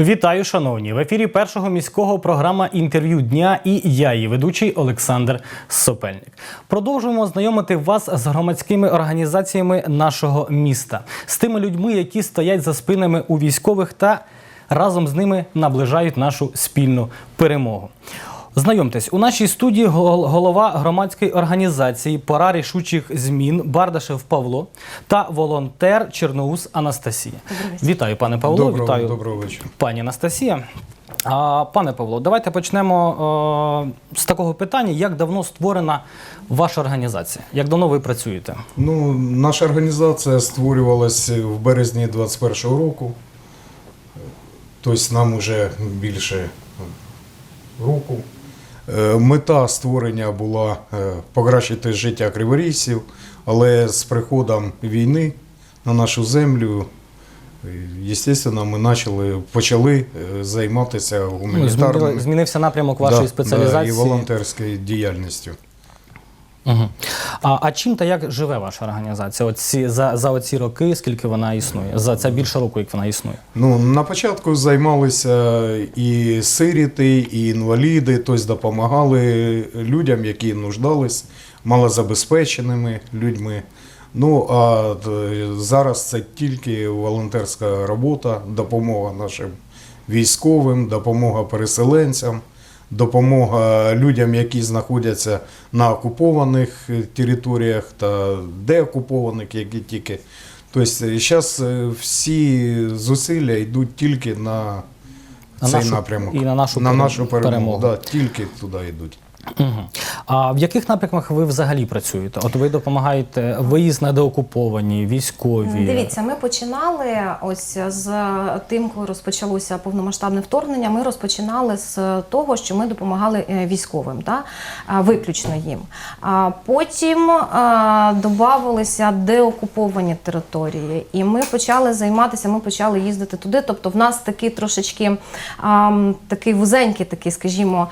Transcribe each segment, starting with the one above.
Вітаю, шановні! В ефірі першого міського програма інтерв'ю дня і я, її ведучий Олександр Сопельник. Продовжуємо знайомити вас з громадськими організаціями нашого міста, з тими людьми, які стоять за спинами у військових та разом з ними наближають нашу спільну перемогу. Знайомтесь, у нашій студії гол- голова громадської організації Пора рішучих змін Бардашев Павло та волонтер Черноус Анастасія. Вітаю, пане Павло. Доброго, Вітаю, доброго вечора. пані Анастасія. А, пане Павло, давайте почнемо е, з такого питання: як давно створена ваша організація? Як давно ви працюєте? Ну, наша організація створювалася в березні 21-го року. Тобто нам вже більше року. Е, Мета створення була е, покращити життя криворійців, але з приходом війни на нашу землю, звісно, ми почали, почали е, займатися Ну, гуманітарною змінився напрямок вашої да, спеціалізації. да, і волонтерською діяльністю. Угу. А, а чим та як живе ваша організація? Оці, за, за оці роки, скільки вона існує? За це більше року, як вона існує? Ну, на початку займалися і сиріти, і інваліди, тобто допомагали людям, які нуждались, малозабезпеченими людьми. Ну а зараз це тільки волонтерська робота, допомога нашим військовим, допомога переселенцям, допомога людям, які знаходяться на окупованих е, територіях та деокупованих, які тільки. Тобто зараз всі зусилля йдуть тільки на, На цей нашу- напрямок. і на нашу на нашу перемогу. перемогу. Да, тільки туди йдуть. Угу. А в яких напрямках ви взагалі працюєте? От ви допомагаєте виїзд на деокуповані, військові? Дивіться, ми починали ось з тим, коли розпочалося повномасштабне вторгнення. Ми розпочинали з того, що ми допомагали е, військовим, да? виключно їм. А потім додавалися деокуповані території, і ми почали займатися. Ми почали їздити туди. Тобто, в нас такий трошечки такий вузенький, такий, скажімо,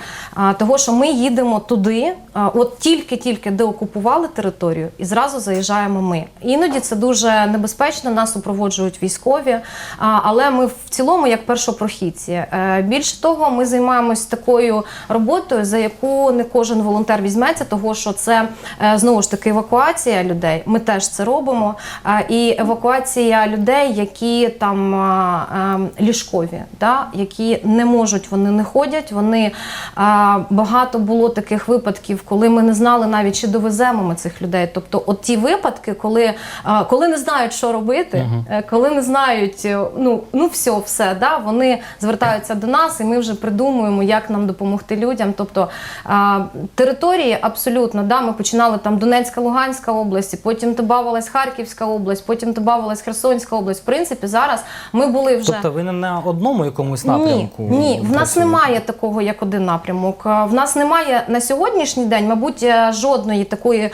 того, що ми їдемо туди, от тільки-тільки деокупували територію, і зразу заїжджаємо ми. Іноді це дуже небезпечно, нас супроводжують військові, але ми в цілому як першопрохідці. Е, Більше того, ми займаємось такою роботою, за яку не кожен волонтер візьметься, того що це е, знову ж таки евакуація людей. Ми теж це робимо. І евакуація людей, які там е, ліжкові, да, які не можуть, вони не ходять. Вони багато було таких випадків, коли ми не знали навіть, чи довеземо ми цих людей. Тобто, от ті випадки, коли, коли не знають, що робити, е, коли не знають, е, ну, ну все, все, да, вони звертаються до нас, і ми вже придумуємо, як нам допомогти людям. Тобто території абсолютно, да, ми починали там Донецька, Луганська область, потім додавалась Харківська область, потім додавалась Херсонська область. В принципі, зараз ми були вже. Тобто ви не на одному якомусь напрямку? Ні, ні, в нас немає такого як один напрямок. В нас немає на сьогоднішній день, мабуть, е, жодної такої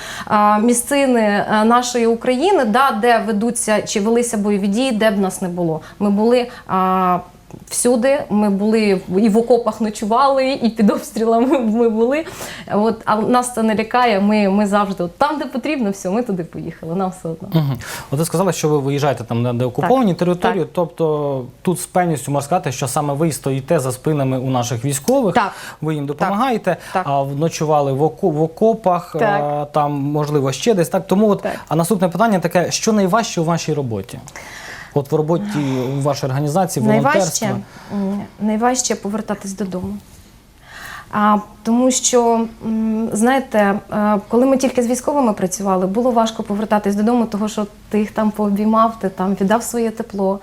місцини е, нашої України, да, де ведуться чи велися бойові дії, де б нас не було. Ми були. Всюди ми були і в окопах ночували, і під обстрілами ми були. От, а нас це не лякає. Ми, ми завжди от там, де потрібно, все, ми туди поїхали. Нам все одно. Угу. От ви сказали, що ви виїжджаєте там на деокуповані території, тобто тут з певністю можна сказати, що саме ви стоїте за спинами у наших військових, Так. ви їм допомагаєте, Так. а ночували в, око- в окопах, Так. а, там можливо ще десь. Так тому, от, Так. а наступне питання таке: що найважче у вашій роботі? От в роботі у вашій організації, волонтерства. Найважче, найважче повертатись додому. А, тому що, знаєте, е, коли ми тільки з військовими працювали, було важко повертатись додому, тому що ти їх там пообіймав, ти там віддав своє тепло.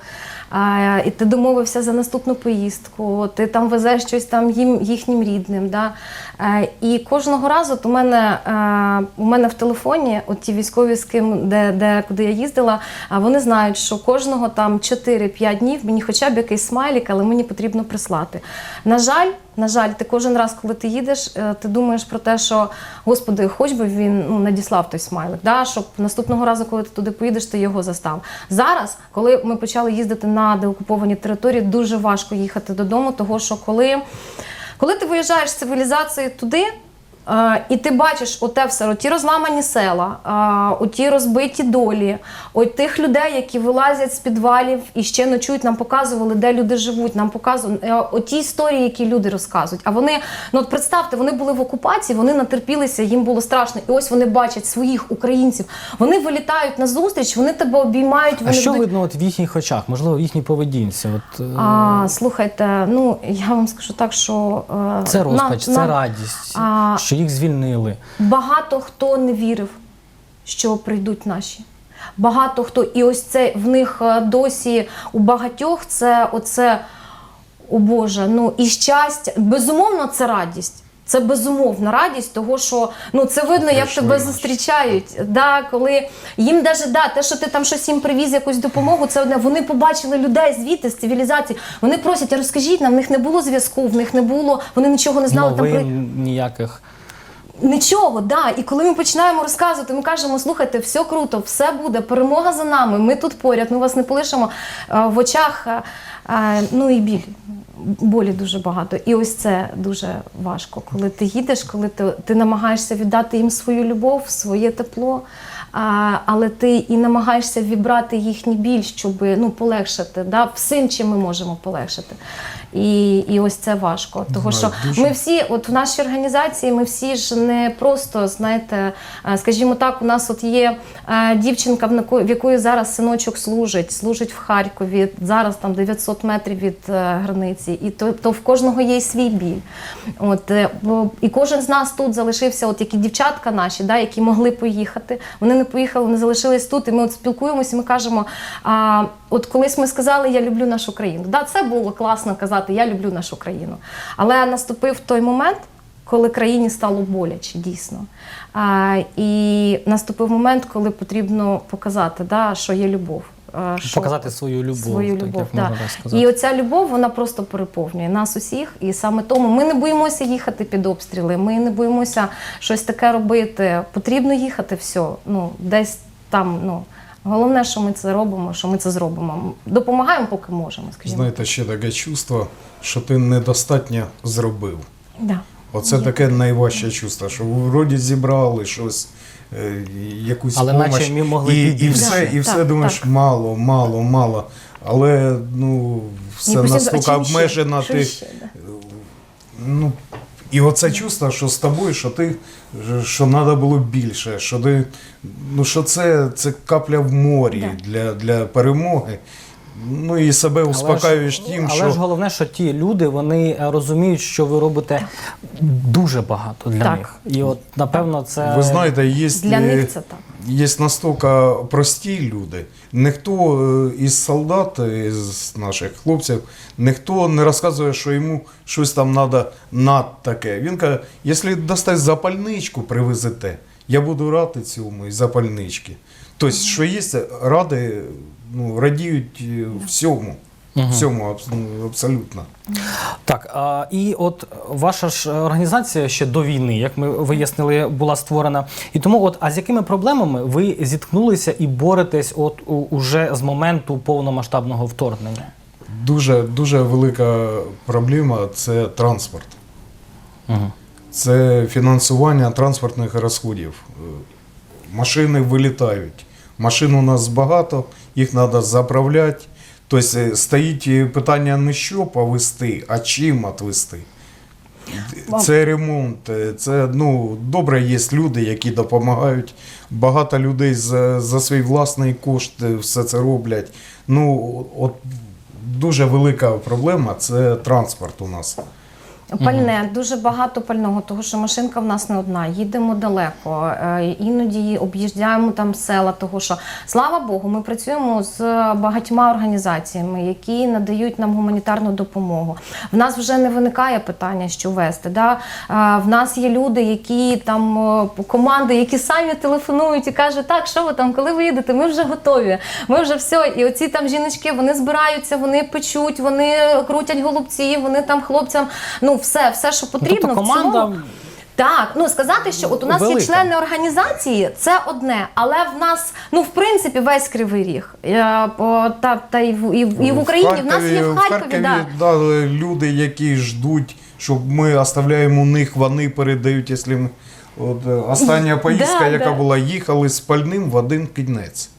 І ти домовився за наступну поїздку, ти там везеш щось там їм, їхнім рідним. Да? Е, і кожного разу у мене, е, у мене в телефоні, от ті військові, з ким, де, де, куди я їздила, вони знають, що кожного там 4-5 днів мені хоча б якийсь смайлік, але мені потрібно прислати. На жаль, на жаль, ти кожен раз, коли ти їдеш, е, ти думаєш про те, що Господи, хоч би він ну, надіслав той смайлик, да? щоб наступного разу, коли ти туди поїдеш, ти його застав. Зараз, коли ми почали їздити на деокуповані території, дуже важко їхати додому, того що коли, коли ти виїжджаєш з цивілізації туди. І ти бачиш оте все, оті розламані села, оті розбиті долі, от тих людей, які вилазять з підвалів і ще ночують, нам показували, де люди живуть. Нам показували е, оті історії, які люди розказують. А вони, ну от представте, вони були в окупації, вони натерпілися, їм було страшно. І ось вони бачать своїх українців. Вони вилітають на зустріч, вони тебе обіймають. А що будуть- видно от в їхніх очах, можливо, в їхній поведінці? От, е, А, слухайте, ну я вам скажу так, що е, це розпач, на- це на- радість, А- що їх звільнили. Багато хто не вірив, що прийдуть наші. Багато хто, і ось це в них е, досі у багатьох це оце, о Боже, ну і щастя. Безумовно, це радість. Це безумовна радість, того що ну це видно, як тебе наші. зустрічають. Да, коли їм даже да, те, що ти там щось їм привіз, якусь допомогу, це одне. Вони побачили людей звідти з цивілізації. Вони просять, розкажіть нам, в них не було зв'язку, в них не було, вони нічого не знали. Там при... Ніяких. Нічого, да. І коли ми починаємо розказувати, ми кажемо: слухайте, все круто, все буде, перемога за нами. Ми тут поряд, ми вас не полишимо Е, в очах. е, е, Ну і біль. Болі дуже багато. І ось це дуже важко. Коли ти їдеш, коли ти, ти намагаєшся віддати їм свою любов, своє тепло, але ти і намагаєшся вібрати їхній біль, щоб ну, полегшити, да, всім, чим ми можемо полегшити. І, і ось це важко. Тому що ми всі, от в нашій організації, ми всі ж не просто, знаєте, е, скажімо так, у нас от є е, дівчинка, в якої зараз синочок служить, служить в Харкові, зараз там 900 метрів від е, границі, і то, то в кожного є свій біль. От, і кожен з нас тут залишився, от які дівчатка наші, да, які могли поїхати, вони не поїхали, вони залишились тут, і ми от спілкуємося, ми кажемо, а, от колись ми сказали, я люблю нашу країну. Да, це було класно казати, я люблю нашу країну. Але наступив той момент, коли країні стало боляче, дійсно. А, і наступив момент, коли потрібно показати, да, що є любов. А, що- Показати свою любов, Свою так, любов, як можна так сказати. І оця любов вона просто переповнює нас усіх. І саме тому ми не боїмося їхати під обстріли. Ми не боїмося щось таке робити. Потрібно їхати все. Ну десь там. Ну головне, що ми це робимо, що ми це зробимо. Допомагаємо, поки можемо. Скажімо. Знаєте, ще таке чувство, що ти недостатньо зробив. Да. Оце таке найважче чувство, що вроді зібрали щось, е, якусь Але помощь, наче ми могли і, і більше. все, і все так, думаєш, так. мало, мало, мало. Але ну, все настільки обмежено. Ти, ще, ну, і оце чувство, що з тобою, що ти що треба було більше, що ти, ну що це, це капля в морі для, для перемоги. Ну і себе успокаюєш тим, але що ж головне, що ті люди вони е, розуміють, що ви робите дуже багато для Так. них. І от напевно це ви знаєте, є Для них це так. Є настільки прості люди. Ніхто е, із солдат, із наших хлопців, ніхто не розказує, що йому щось там треба над таке. Він каже, якщо дасте запальничку, привезете, я буду радий цьому і запальнички. Тобто, що є, ради, ну, радіють е, всьому. Всьому ну, абсолютно. Так, а, і от ваша ж організація ще до війни, як ми вияснили, була створена. І тому, от, а з якими проблемами ви зіткнулися і боретесь от у, уже з моменту повномасштабного вторгнення? Дуже, дуже велика проблема це транспорт. Угу. Це фінансування транспортних розходів. Е, Машини вилітають. Машин у нас багато, їх треба заправляти. Тобто е, стоїть е, питання не що повезти, а чим відвезти. Це ремонт, е, це ну добре, є люди, які допомагають. Багато людей за, за свій власний кошт все це роблять. Ну, от дуже велика проблема це транспорт у нас. Пальне, дуже багато пального, тому що машинка в нас не одна. Їдемо далеко, е, іноді об'їжджаємо там села. Того що слава Богу, ми працюємо з багатьма організаціями, які надають нам гуманітарну допомогу. В нас вже не виникає питання, що вести. Да? Е, В нас є люди, які там е, команди, які самі телефонують і кажуть, так, що ви там, коли ви їдете, ми вже готові. Ми вже все. І оці там жіночки вони збираються, вони печуть, вони крутять голубці, вони там хлопцям. Ну, все, все, що потрібно. тобто в команда цілому. Так, ну сказати, що от у нас Велика. є члени організації, це одне, але в нас, ну в принципі, весь кривий ріг. Я, по- та, та і в, і, і в Україні в нас є в Харкові. Харкові да. да, люди, які ждуть щоб ми оставляємо у них, вони передають, якщо. От, е, остання поїздка, Да, яка да. була, їхали з пальним в один кінець.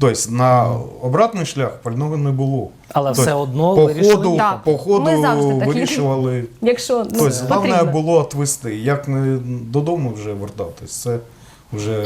Тобто на обратний шлях пального не було. Але Тобто, все одно по вирішили ходу, їхати. по ходу Ми завжди такі. вирішували. Якщо ну, Тобто, головне було відвести. Як не додому вже вертатись, це вже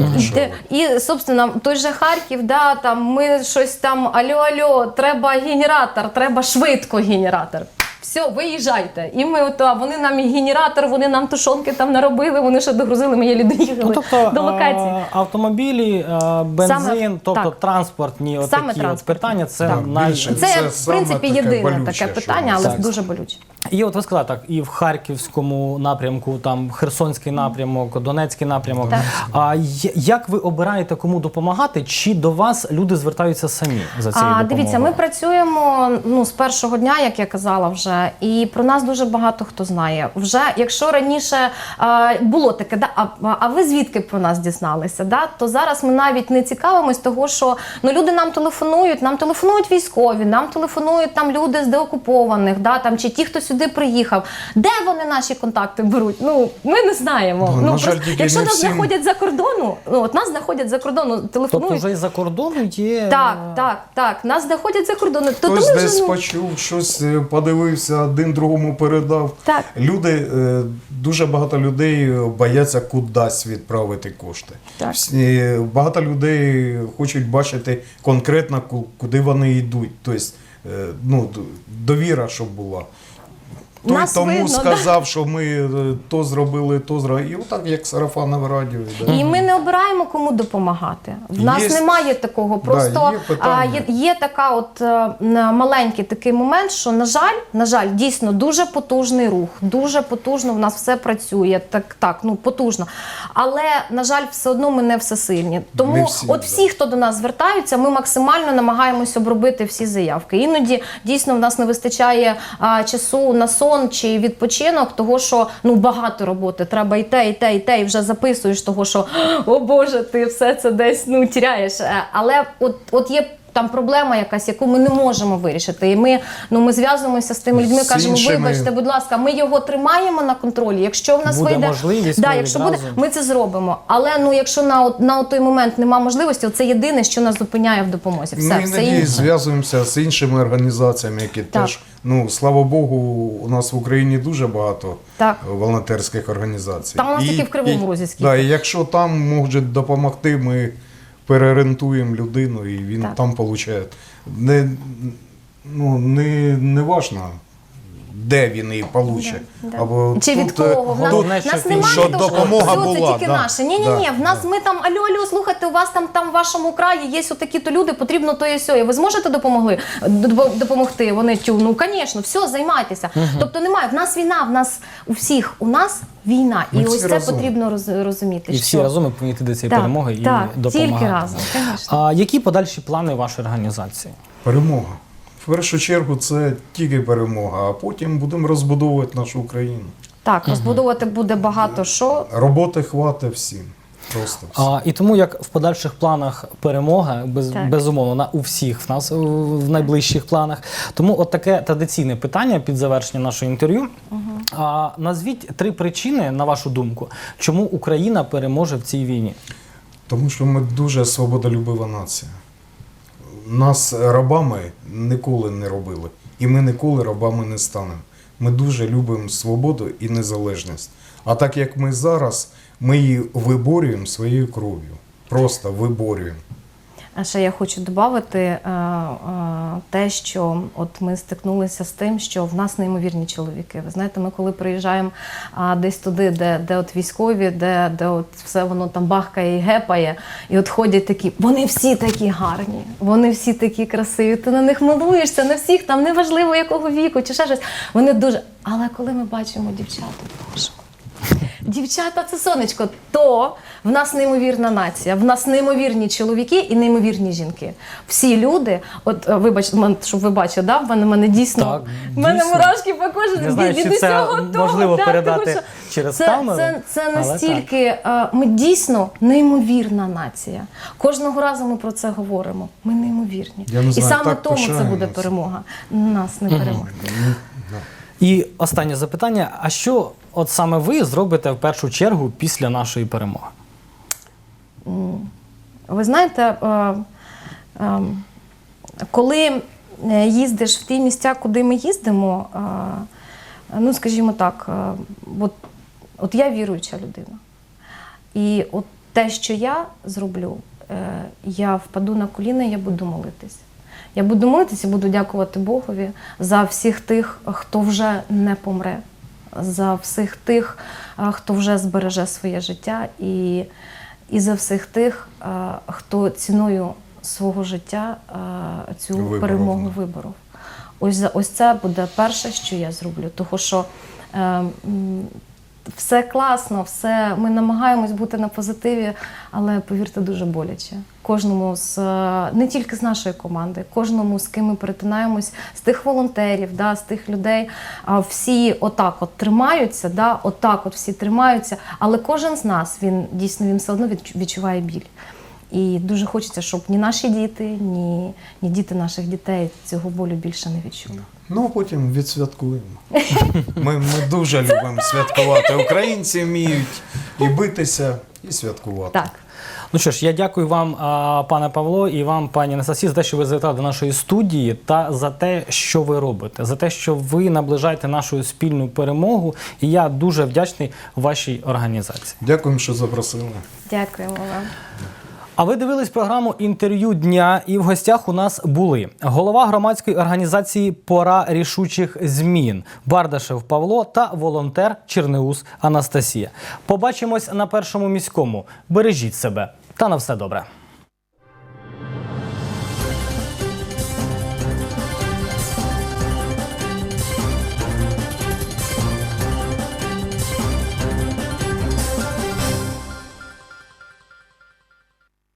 І, собственно, той же Харків, да, там ми щось там алло, алло, треба генератор, треба швидко генератор. Все, виїжджайте. І ми от, а вони нам і генератор, вони нам тушонки там наробили, вони ще догрузили, ми єлі доїхали Ну, тобто до локації. а, автомобілі, а, бензин, Саме- тобто так. транспортні от Саме такі от транспортні. питання, це Так, най... більше. Це, Це в саме принципі, таке єдине болюче, таке що питання, але дуже болюче. І от ви сказали так, і в Харківському напрямку, там Херсонський напрямок, Донецький напрямок. Так. А як ви обираєте кому допомагати? Чи до вас люди звертаються самі за цією А, допомогою? дивіться, ми працюємо ну, з першого дня, як я казала вже, і про нас дуже багато хто знає. Вже якщо раніше а, було таке, да, а, а ви звідки про нас дізналися? Да? То зараз ми навіть не цікавимось, того що ну, люди нам телефонують, нам телефонують військові, нам телефонують там люди з деокупованих, да, там, чи ті, хто сюди приїхав. Де вони наші контакти беруть? Ну, ми не знаємо. Да, ну, на жаль, просто, якщо не нас всім- знаходять за кордону, ну, от нас знаходять за кордону, телефонують. Тобто вже і за кордону є. Так, так, так. Нас знаходять за кордону. То, то Хтось десь ну, почув, щось е, подивився, один другому передав. Так. Люди, е, дуже багато людей е, бояться кудись відправити кошти. Так. Е, Багато людей хочуть бачити конкретно, ку- куди вони йдуть. Тобто, е, ну, довіра, щоб була. Той Нас тому видно, сказав, що ми е, то зробили, то зробили. І отак, як сарафанове радіо. Да. І ми не обираємо кому допомагати. В нас Є- немає такого. Да, Просто є а, є, є така, от е, м, маленький такий момент, що на жаль, на жаль, дійсно дуже потужний рух, дуже потужно в нас все працює. Так, так, ну потужно. Але на жаль, все одно ми не всесильні. Тому Не всі, от да. всі, хто до нас звертаються, ми максимально намагаємось обробити всі заявки. Іноді дійсно в нас не вистачає а, часу на сон чи відпочинок, того що ну багато роботи. Треба і те, і те, і те, і вже записуєш того, що о Боже, ти все це десь ну тіряєш. Е, Але от, от є. Там проблема якась, яку ми не можемо вирішити. І ми, ну, ми зв'язуємося з тими людьми, З кажемо, іншими- вибачте, будь ласка, ми його тримаємо на контролі. Якщо в нас Буде вийде можливість, да, ми якщо буде, відразу. ми це зробимо. Але ну, якщо на, от- на той момент немає можливості, це єдине, що нас зупиняє в допомозі. Все, Ми все іноді інше. зв'язуємося з іншими організаціями, які Так. теж, ну слава Богу, у нас в Україні дуже багато Так. волонтерських організацій. Та у нас тільки в Кривому Розі скільки. Да, і якщо там можуть допомогти, ми переорієнтуємо людину і він Так. там отримує. Не, ну, не, не важно, де він її получить. Да. Або Чи від тут, е, кого? В нас, в нас немає що того, допомога «Все, це тільки да, наше. Ні, ні, ні. В нас да. ми там алло, алло, слухайте, у вас там там в вашому краї є отакі-то люди, потрібно то і сьо. Ви зможете допомогли допомогти? Вони тю, ну звісно, все, займайтеся. Тобто немає. В нас війна, в нас у всіх у нас війна, і Ми всі ось це разом. потрібно роз- розуміти. І всі що... разом повинні йти до цієї Так, перемоги і так, допомагати. тільки разом. А які подальші плани вашої організації? Перемога. В першу чергу це тільки перемога, а потім будемо розбудовувати нашу Україну. Так, розбудовувати буде багато що. Роботи хватить всім. Просто всім. А, і тому як в подальших планах перемога, без, Так. безумовно, на у всіх в нас в найближчих планах. Тому от таке традиційне питання під завершення нашого інтерв'ю. А, назвіть три причини, на вашу думку, чому Україна переможе в цій війні. Тому що ми дуже свободолюбива нація. Нас рабами ніколи не робили. І ми ніколи рабами не станемо. Ми дуже любимо свободу і незалежність. А так як ми зараз, ми її виборюємо своєю кров'ю. Просто виборюємо. Ще я хочу додати е, е, те, що от ми стикнулися з тим, що в нас неймовірні чоловіки. Ви знаєте, ми коли приїжджаємо десь туди, де, де от військові, де, де от все воно там бахкає і гепає, і от ходять такі, вони всі такі гарні, вони всі такі красиві. Ти на них милуєшся, на всіх там неважливо якого віку чи ще щось. Вони дуже. Але коли ми бачимо дівчат, боже. Дівчата, це сонечко, то в нас неймовірна нація, в нас неймовірні чоловіки і неймовірні жінки. Всі люди, от е, вибач, щоб ви бачили, да, в мене, в мене дійсно Так, в мене дійсно. мурашки по знаю, від чи це усього того, можливо да, передати тому що через це, камеру, Це, це але настільки, е, ми дійсно неймовірна нація. Кожного разу ми про це говоримо. Ми неймовірні. Я не і саме так тому це буде перемога. Нас не перемога. І останнє запитання: а що от саме ви зробите в першу чергу після нашої перемоги? Ви знаєте, е, е, коли е, їздиш в ті місця, куди ми їздимо, ну скажімо так, от, от я віруюча людина. І от те, що я зроблю, я впаду на коліна, я буду молитись. Я буду молитися буду дякувати Богові за всіх тих, хто вже не помре, за всіх тих, хто вже збереже своє життя, і, і за всіх тих, хто ціною свого життя цю Виборов, перемогу виборов. Ось, ось це буде перше, що я зроблю. Тому що е, м, все класно, все, ми намагаємось бути на позитиві, але повірте, дуже боляче. Кожному з е, не тільки з нашої команди, кожному з ким ми перетинаємось, з тих волонтерів, да, з тих людей, всі отак от тримаються, да, отак от всі тримаються, але кожен з нас він дійсно він все одно відчуває біль. І дуже хочеться, щоб ні наші діти, ні, ні діти наших дітей цього болю більше не відчули. Ну, а потім відсвяткуємо. Ми, ми дуже любимо святкувати. Українці вміють і битися, і святкувати. Так. Ну що ж, я дякую вам, пане Павло, і вам, пані Анастасії, за те, що ви завітали до нашої студії, та за те, що ви робите, за те, що ви наближаєте нашу спільну перемогу. І я дуже вдячний вашій організації. Дякуємо, що запросили. Дякуємо вам. А ви дивились програму інтерв'ю дня, і в гостях у нас були голова громадської організації Пора рішучих змін Бардашев Павло та волонтер Чернеус Анастасія. Побачимось на першому міському. Бережіть себе та на все добре.